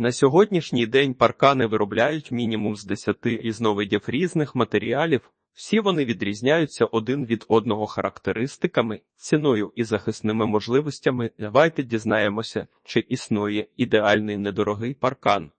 На сьогоднішній день паркани виробляють мінімум з 10 різновидів різних матеріалів. Всі вони відрізняються один від одного характеристиками, ціною і захисними можливостями. Давайте дізнаємося, чи існує ідеальний недорогий паркан.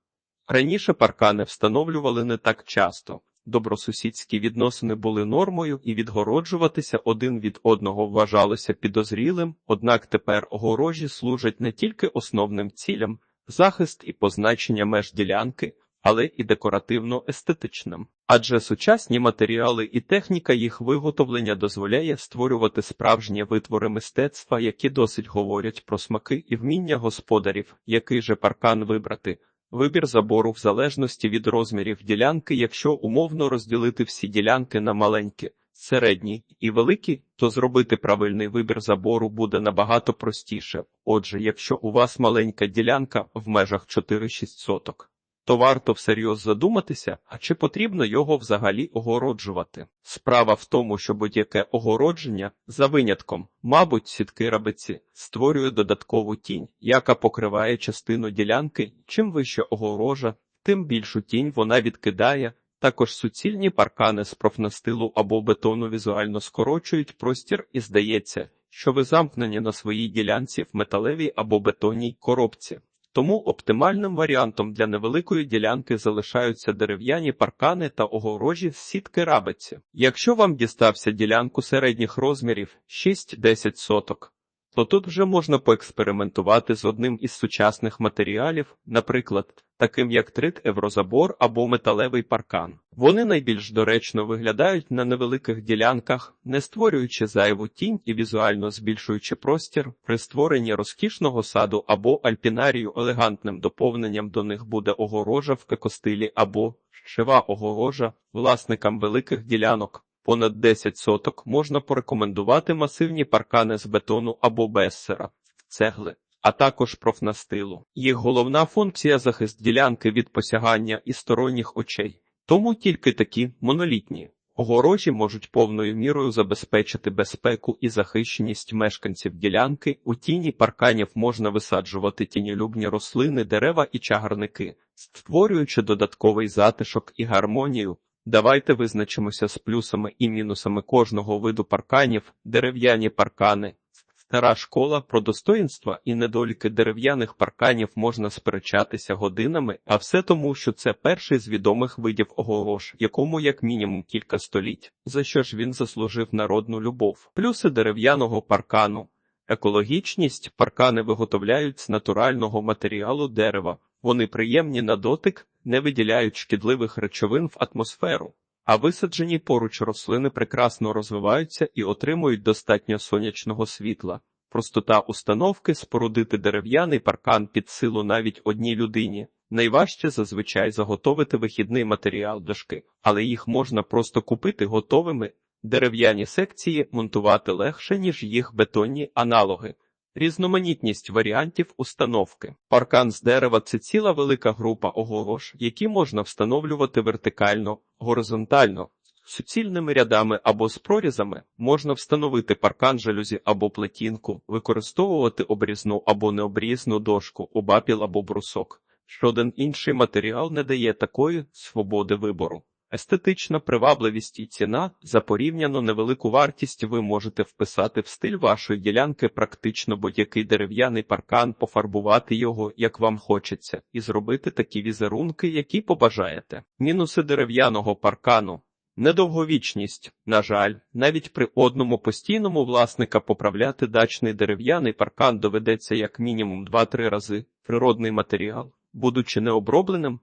Раніше паркани встановлювали не так часто. Добросусідські відносини були нормою, і відгороджуватися один від одного вважалося підозрілим, однак тепер огорожі служать не тільки основним цілям, захист і позначення меж ділянки, але і декоративно-естетичним. Адже сучасні матеріали і техніка їх виготовлення дозволяє створювати справжні витвори мистецтва, які досить говорять про смаки і вміння господарів, який же паркан вибрати. Вибір забору в залежності від розмірів ділянки, якщо умовно розділити всі ділянки на маленькі, середні і великі, то зробити правильний вибір забору буде набагато простіше. Отже, якщо у вас маленька ділянка в межах 4-6 соток, то варто всерйоз задуматися, а чи потрібно його взагалі огороджувати. Справа в тому, що будь-яке огородження, за винятком, мабуть, сітки рабиці, створює додаткову тінь, яка покриває частину ділянки. Чим вище огорожа, тим більшу тінь вона відкидає. Також суцільні паркани з профнастилу або бетону візуально скорочують простір і здається, що ви замкнені на своїй ділянці в металевій або бетонній коробці. Тому оптимальним варіантом для невеликої ділянки залишаються дерев'яні паркани та огорожі з сітки рабиці. Якщо вам дістався ділянку середніх розмірів 6-10 соток, то тут вже можна поекспериментувати з одним із сучасних матеріалів, наприклад, таким як трит еврозабор або металевий паркан. Вони найбільш доречно виглядають на невеликих ділянках, не створюючи зайву тінь і візуально збільшуючи простір, при створенні розкішного саду або альпінарію елегантним доповненням до них буде огорожа в екостилі або шива огорожа власникам великих ділянок. Понад 10 соток можна порекомендувати масивні паркани з бетону або бессера, цегли, а також профнастилу. Їх головна функція захист ділянки від посягання і сторонніх очей. Тому тільки такі монолітні огорожі можуть повною мірою забезпечити безпеку і захищеність мешканців ділянки. У тіні парканів можна висаджувати тінілюбні рослини, дерева і чагарники, створюючи додатковий затишок і гармонію. Давайте визначимося з плюсами і мінусами кожного виду парканів, дерев'яні паркани. Стара школа про достоїнства і недоліки дерев'яних парканів можна сперечатися годинами, а все тому, що це перший з відомих видів огорож, якому як мінімум кілька століть, за що ж він заслужив народну любов. Плюси дерев'яного паркану. Екологічність паркани виготовляють з натурального матеріалу дерева. Вони приємні на дотик, не виділяють шкідливих речовин в атмосферу, а висаджені поруч рослини прекрасно розвиваються і отримують достатньо сонячного світла. Простота установки спорудити дерев'яний паркан під силу навіть одній людині. Найважче зазвичай заготовити вихідний матеріал дошки, але їх можна просто купити готовими. Дерев'яні секції монтувати легше, ніж їх бетонні аналоги. Різноманітність варіантів установки. Паркан з дерева це ціла велика група огорож, які можна встановлювати вертикально, горизонтально, суцільними рядами або з прорізами можна встановити паркан жалюзі або плетінку, використовувати обрізну або необрізну дошку, обапіл або брусок. Жоден інший матеріал не дає такої свободи вибору. Естетична привабливість і ціна за порівняно невелику вартість ви можете вписати в стиль вашої ділянки практично будь-який дерев'яний паркан, пофарбувати його, як вам хочеться, і зробити такі візерунки, які побажаєте. Мінуси дерев'яного паркану. Недовговічність, на жаль, навіть при одному постійному власника поправляти дачний дерев'яний паркан доведеться як мінімум 2-3 рази. Природний матеріал, будучи необробленим,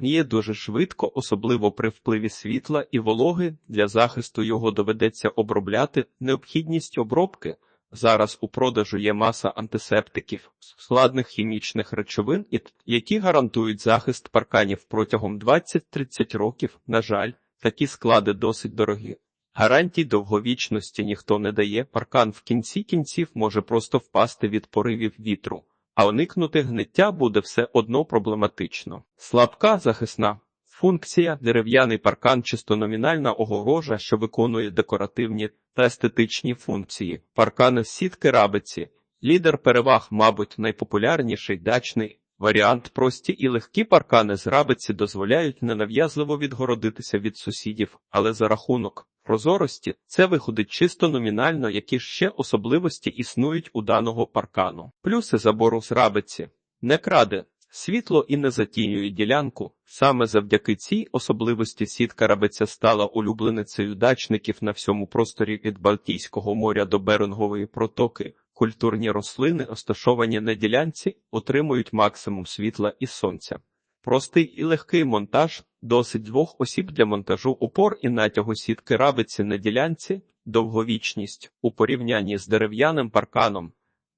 Є дуже швидко, особливо при впливі світла і вологи. Для захисту його доведеться обробляти. Необхідність обробки зараз у продажу є маса антисептиків, складних хімічних речовин, які гарантують захист парканів протягом 20-30 років. На жаль, такі склади досить дорогі. Гарантій довговічності ніхто не дає. Паркан в кінці кінців може просто впасти від поривів вітру а уникнути гниття буде все одно проблематично. Слабка захисна функція, дерев'яний паркан, чисто номінальна огорожа, що виконує декоративні та естетичні функції, паркани сітки рабиці. Лідер переваг, мабуть, найпопулярніший дачний Варіант прості і легкі паркани з рабиці дозволяють ненав'язливо відгородитися від сусідів, але за рахунок прозорості це виходить чисто номінально, які ще особливості існують у даного паркану. Плюси забору з не краде. Світло і не затінює ділянку. Саме завдяки цій особливості сітка рабиця стала улюбленицею дачників на всьому просторі від Балтійського моря до Берингової протоки. Культурні рослини, розташовані на ділянці, отримують максимум світла і сонця. Простий і легкий монтаж, досить двох осіб для монтажу упор і натягу сітки рабиці на ділянці, довговічність у порівнянні з дерев'яним парканом.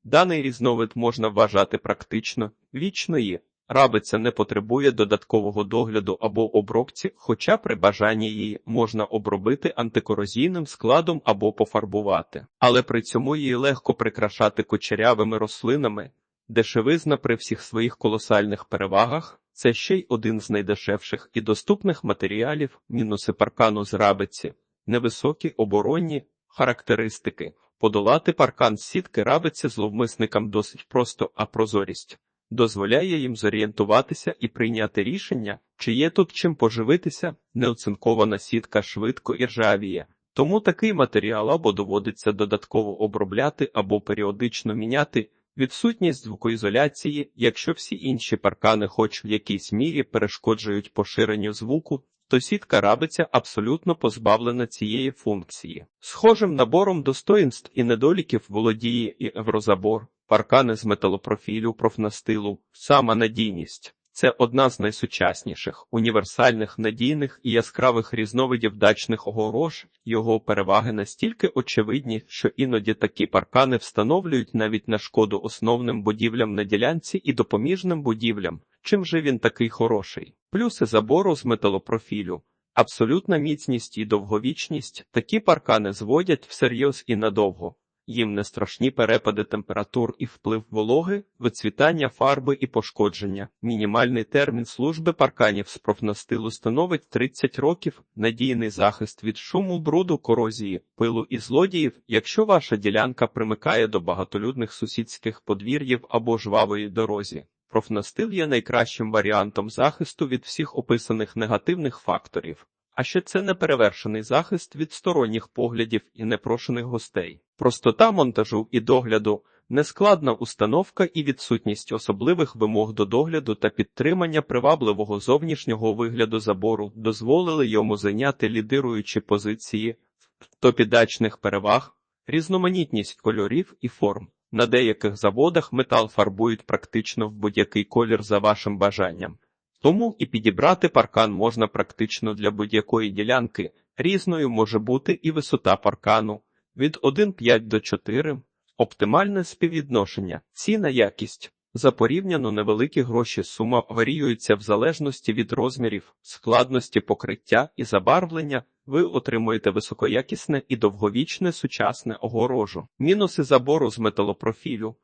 Даний різновид можна вважати практично вічної. Рабиця не потребує додаткового догляду або обробці, хоча при бажанні її можна обробити антикорозійним складом або пофарбувати. Але при цьому її легко прикрашати кучерявими рослинами. Дешевизна при всіх своїх колосальних перевагах це ще й один з найдешевших і доступних матеріалів мінуси паркану з рабиці, невисокі оборонні характеристики. Подолати паркан з сітки рабиці зловмисникам досить просто, а прозорість дозволяє їм зорієнтуватися і прийняти рішення, чи є тут чим поживитися, неоцинкована сітка швидко і ржавіє. Тому такий матеріал або доводиться додатково обробляти, або періодично міняти. Відсутність звукоізоляції, якщо всі інші паркани, хоч в якійсь мірі перешкоджують поширенню звуку, то сітка рабиця абсолютно позбавлена цієї функції. Схожим набором достоїнств і недоліків володіє і еврозабор, паркани з металопрофілю, профнастилу, сама надійність. Це одна з найсучасніших, універсальних, надійних і яскравих різновидів дачних огорож. Його переваги настільки очевидні, що іноді такі паркани встановлюють навіть на шкоду основним будівлям на ділянці і допоміжним будівлям. Чим же він такий хороший? Плюси забору з металопрофілю. Абсолютна міцність і довговічність такі паркани зводять всерйоз і надовго. Їм не страшні перепади температур і вплив вологи, вицвітання фарби і пошкодження. Мінімальний термін служби парканів з профнастилу становить 30 років, надійний захист від шуму, бруду, корозії, пилу і злодіїв, якщо ваша ділянка примикає до багатолюдних сусідських подвір'їв або жвавої дорозі. Профнастил є найкращим варіантом захисту від всіх описаних негативних факторів. А ще це неперевершений захист від сторонніх поглядів і непрошених гостей. Простота монтажу і догляду, нескладна установка і відсутність особливих вимог до догляду та підтримання привабливого зовнішнього вигляду забору дозволили йому зайняти лідируючі позиції в топі дачних переваг, різноманітність кольорів і форм. На деяких заводах метал фарбують практично в будь-який колір за вашим бажанням. Тому і підібрати паркан можна практично для будь-якої ділянки. Різною може бути і висота паркану від 1,5 до 4, оптимальне співвідношення, ціна якість. За порівняно невеликі гроші сума варіюється в залежності від розмірів, складності покриття і забарвлення. Ви отримуєте високоякісне і довговічне сучасне огорожу. Мінуси забору з металопрофілю.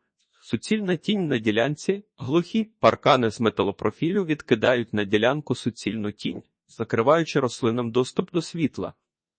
Суцільна тінь на ділянці, глухі паркани з металопрофілю відкидають на ділянку суцільну тінь, закриваючи рослинам доступ до світла.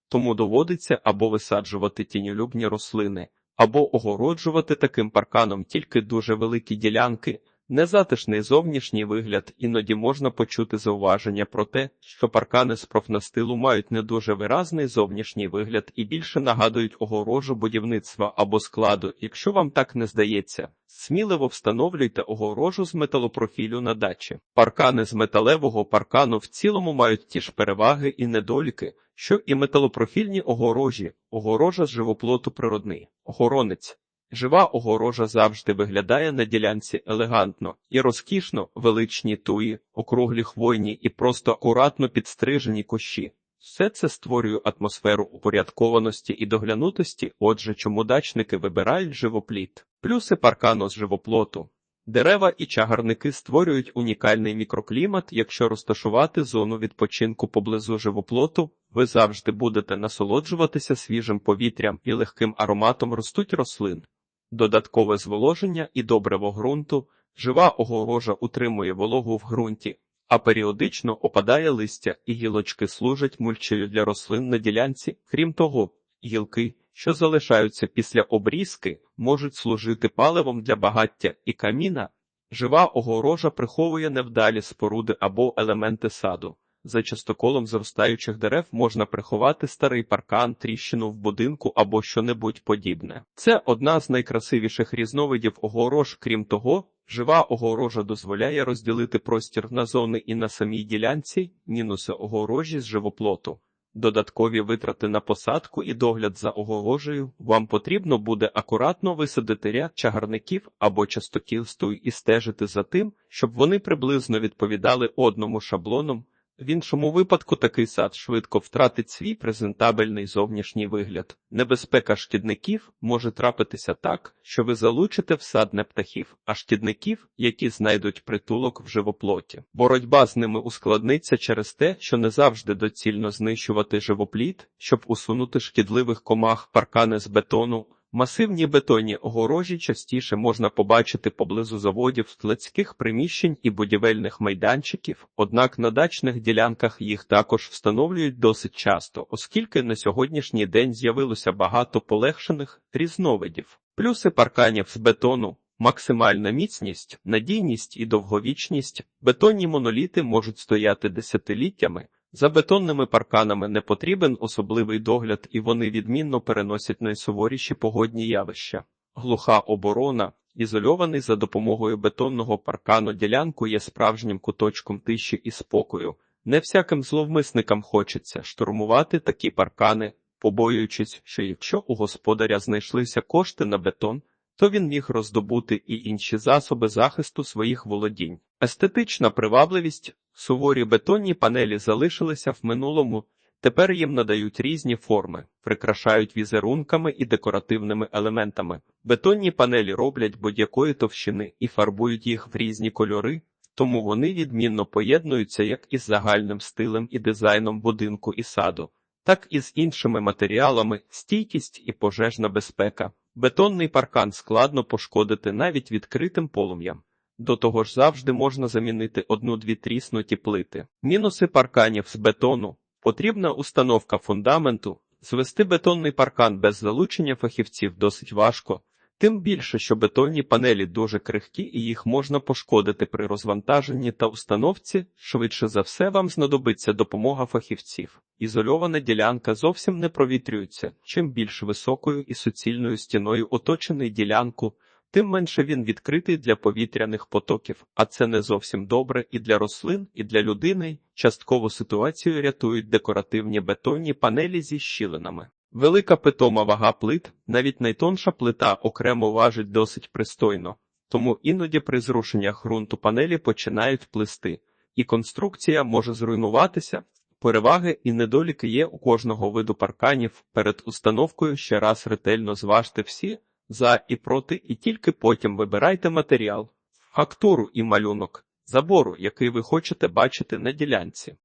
Тому доводиться або висаджувати тіньолюбні рослини, або огороджувати таким парканом тільки дуже великі ділянки. Незатишний зовнішній вигляд іноді можна почути зауваження про те, що паркани з профнастилу мають не дуже виразний зовнішній вигляд і більше нагадують огорожу будівництва або складу. Якщо вам так не здається, сміливо встановлюйте огорожу з металопрофілю на дачі. Паркани з металевого паркану в цілому мають ті ж переваги і недоліки, що і металопрофільні огорожі, огорожа з живоплоту природний, охоронець. Жива огорожа завжди виглядає на ділянці елегантно і розкішно, величні туї, округлі хвойні і просто акуратно підстрижені кущі. Все це створює атмосферу упорядкованості і доглянутості, отже, чому дачники вибирають живопліт. Плюси паркану з живоплоту. Дерева і чагарники створюють унікальний мікроклімат. Якщо розташувати зону відпочинку поблизу живоплоту, ви завжди будете насолоджуватися свіжим повітрям і легким ароматом ростуть рослин. Додаткове зволоження і добриво ґрунту, жива огорожа утримує вологу в ґрунті, а періодично опадає листя і гілочки служать мульчею для рослин на ділянці. Крім того, гілки, що залишаються після обрізки, можуть служити паливом для багаття і каміна. Жива огорожа приховує невдалі споруди або елементи саду. За частоколом зростаючих дерев можна приховати старий паркан, тріщину в будинку або що-небудь подібне. Це одна з найкрасивіших різновидів огорож. Крім того, жива огорожа дозволяє розділити простір на зони і на самій ділянці, мінуси огорожі з живоплоту. Додаткові витрати на посадку і догляд за огорожею вам потрібно буде акуратно висадити ряд чагарників або частокілстою і стежити за тим, щоб вони приблизно відповідали одному шаблоном. В іншому випадку такий сад швидко втратить свій презентабельний зовнішній вигляд. Небезпека шкідників може трапитися так, що ви залучите в сад не птахів, а шкідників, які знайдуть притулок в живоплоті. Боротьба з ними ускладниться через те, що не завжди доцільно знищувати живопліт, щоб усунути шкідливих комах паркани з бетону. Масивні бетонні огорожі частіше можна побачити поблизу заводів, складських приміщень і будівельних майданчиків, однак на дачних ділянках їх також встановлюють досить часто, оскільки на сьогоднішній день з'явилося багато полегшених різновидів. Плюси парканів з бетону. Максимальна міцність, надійність і довговічність. Бетонні моноліти можуть стояти десятиліттями. За бетонними парканами не потрібен особливий догляд, і вони відмінно переносять найсуворіші погодні явища. Глуха оборона, ізольований за допомогою бетонного паркану ділянку є справжнім куточком тиші і спокою. Не всяким зловмисникам хочеться штурмувати такі паркани, побоюючись, що якщо у господаря знайшлися кошти на бетон, то він міг роздобути і інші засоби захисту своїх володінь. Естетична привабливість, суворі бетонні панелі залишилися в минулому, тепер їм надають різні форми, прикрашають візерунками і декоративними елементами. Бетонні панелі роблять будь-якої товщини і фарбують їх в різні кольори, тому вони відмінно поєднуються як із загальним стилем і дизайном будинку і саду, так і з іншими матеріалами, стійкість і пожежна безпека. Бетонний паркан складно пошкодити навіть відкритим полум'ям. До того ж завжди можна замінити одну-дві тріснуті плити. Мінуси парканів з бетону. Потрібна установка фундаменту. Звести бетонний паркан без залучення фахівців досить важко, тим більше, що бетонні панелі дуже крихкі і їх можна пошкодити при розвантаженні та установці, швидше за все вам знадобиться допомога фахівців. Ізольована ділянка зовсім не провітрюється. Чим більш високою і суцільною стіною оточений ділянку, тим менше він відкритий для повітряних потоків, а це не зовсім добре і для рослин, і для людини. Частково ситуацію рятують декоративні бетонні панелі зі щілинами. Велика питома вага плит, навіть найтонша плита окремо важить досить пристойно, тому іноді при зрушеннях ґрунту панелі починають плисти, і конструкція може зруйнуватися. Переваги і недоліки є у кожного виду парканів. Перед установкою ще раз ретельно зважте всі за і проти, і тільки потім вибирайте матеріал, фактуру і малюнок забору, який ви хочете бачити на ділянці.